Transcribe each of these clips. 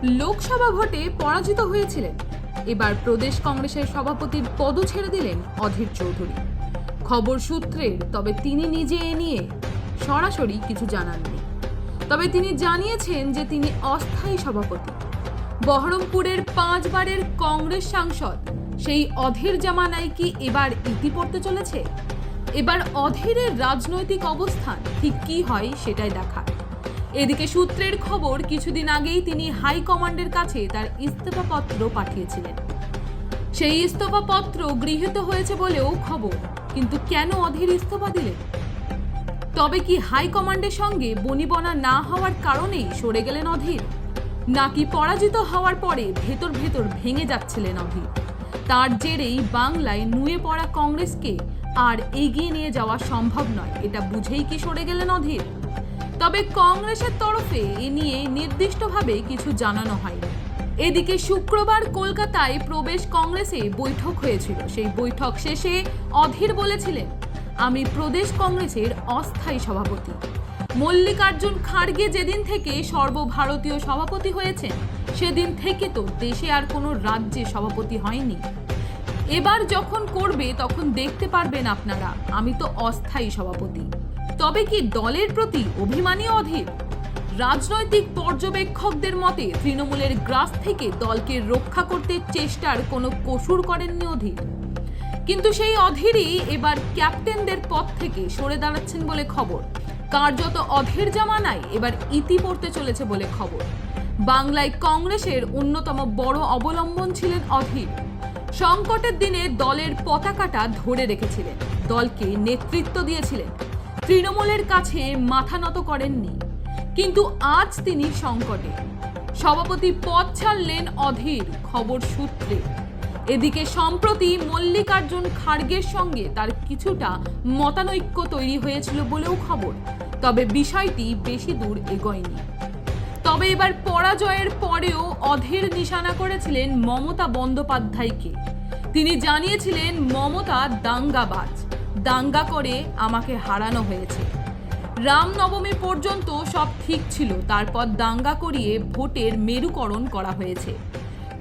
লোকসভা ভোটে পরাজিত হয়েছিলেন। এবার প্রদেশ কংগ্রেসের সভাপতির পদ ছেড়ে দিলেন অধীর চৌধুরী। খবর সূত্রের তবে তিনি নিজে এ নিয়ে সরাসরি কিছু জানাননি। তবে তিনি জানিয়েছেন যে তিনি অস্থায়ী সভাপতি। বহরমপুরের পাঁচবারের কংগ্রেস সাংসদ, সেই অধীর জামানায় কি এবার ইতি পড়তে চলেছে? এবার অধীরের রাজনৈতিক অবস্থান ঠিক কি হয় সেটাই দেখার। এদিকে সূত্রের খবর, কিছুদিন আগেই তিনি হাইকমান্ডের কাছে তার ইস্তফাপত্র পাঠিয়েছিলেন। সেই ইস্তফাপত্র গৃহীত হয়েছে বলেও খবর, কিন্তু কেন অধীর ইস্তফা দিলেন? তবে কি হাইকমান্ডের সঙ্গে বনিবনা না হওয়ার কারণেই সরে গেলেন অধীর? নাকি পরাজিত হওয়ার পরে ভেতর ভেতর ভেঙে যাচ্ছিলেন অধীর? তার জেরেই বাংলায় নুয়ে পড়া কংগ্রেসকে আর এগিয়ে নিয়ে যাওয়া সম্ভব নয়, এটা বুঝেই কি সরে গেলেন অধীর? তবে কংগ্রেসের তরফে এ নিয়ে নির্দিষ্টভাবে কিছু জানানো হয়নি। এদিকে শুক্রবার কলকাতায় প্রবেশ কংগ্রেসে বৈঠক হয়েছিল। সেই বৈঠক শেষে অধীর বলেছিলেন, আমি প্রদেশ কংগ্রেসের অস্থায়ী সভাপতি। মল্লিকার্জুন খাড়গে যেদিন থেকে সর্বভারতীয় সভাপতি হয়েছেন, সেদিন থেকে তো দেশে আর কোনো রাজ্যে সভাপতি হয়নি। এবার যখন করবে, তখন দেখতে পারবেন আপনারা, আমি তো অস্থায়ী সভাপতি। তবে কি দলের প্রতি অভিমানী অধীর? রাজনৈতিক পর্যবেক্ষকদের মতে, তৃণমূলের গ্রাস থেকে দলকে রক্ষা করতে চেষ্টার কোনো কসুর করেননি অধীর। কিন্তু সেই অধীরই এবার ক্যাপ্টেনদের পদ থেকে সরে দাঁড়াচ্ছেন বলে খবর। কার্যত অধীর জামানায় এবার ইতি পড়তে চলেছে বলে খবর। বাংলায় কংগ্রেসের অন্যতম বড় অবলম্বন ছিলেন অধীর। সংকটের দিনে দলের পতাকাটা ধরে রেখেছিলেন। দলকে নেতৃত্ব দিয়েছিলেন। তৃণমূলের কাছে মাথা নত করেননি। কিন্তু আজ তিনি সংকটে। সভাপতি পদ ছাড়লেন অধীর খবর সূত্রে। এদিকে সম্প্রতি মল্লিকার্জুন খার্গের সঙ্গে তার কিছুটা মতানৈক্য তৈরি হয়েছিল বলেও খবর, তবে বিষয়টি বেশি দূর এগোয়নি। তবে এবার পরাজয়ের পরেও অধীর নিশানা করেছিলেন মমতা বন্দ্যোপাধ্যায়কে। তিনি জানিয়েছিলেন, মমতা দাঙ্গাবাজ। দাঙ্গা করে আমাকে হারানো হয়েছে। রামনবমী পর্যন্ত সব ঠিক ছিল, তারপর দাঙ্গা করিয়ে ভোটের মেরুকরণ করা হয়েছে।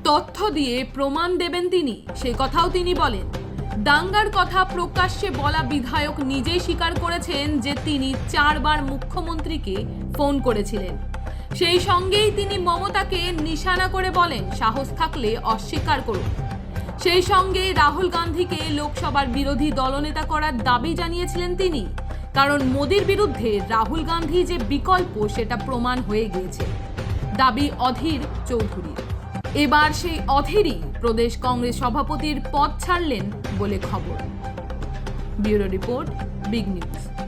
তথ্য দিয়ে প্রমাণ দেবেন তিনি, সে কথাও তিনি বলেন। দাঙ্গার কথা প্রকাশ্যে বলা বিধায়ক নিজেই স্বীকার করেছেন যে তিনি চারবার মুখ্যমন্ত্রীকে ফোন করেছিলেন। সেই সঙ্গেই তিনি মমতাকে নিশানা করে বলেন, সাহস থাকলে অস্বীকার করুন। সেই সঙ্গে রাহুল গান্ধীকে লোকসভার বিরোধী দলনেতা করার দাবি জানিয়েছিলেন তিনি। কারণ মোদির বিরুদ্ধে রাহুল গান্ধী যে বিকল্প, সেটা প্রমাণ হয়ে গিয়েছে। দাবি অধীর চৌধুরীর। এবার সেই অধীরই প্রদেশ কংগ্রেস সভাপতির পদ ছাড়লেন বলে খবর। Bureau report, big news.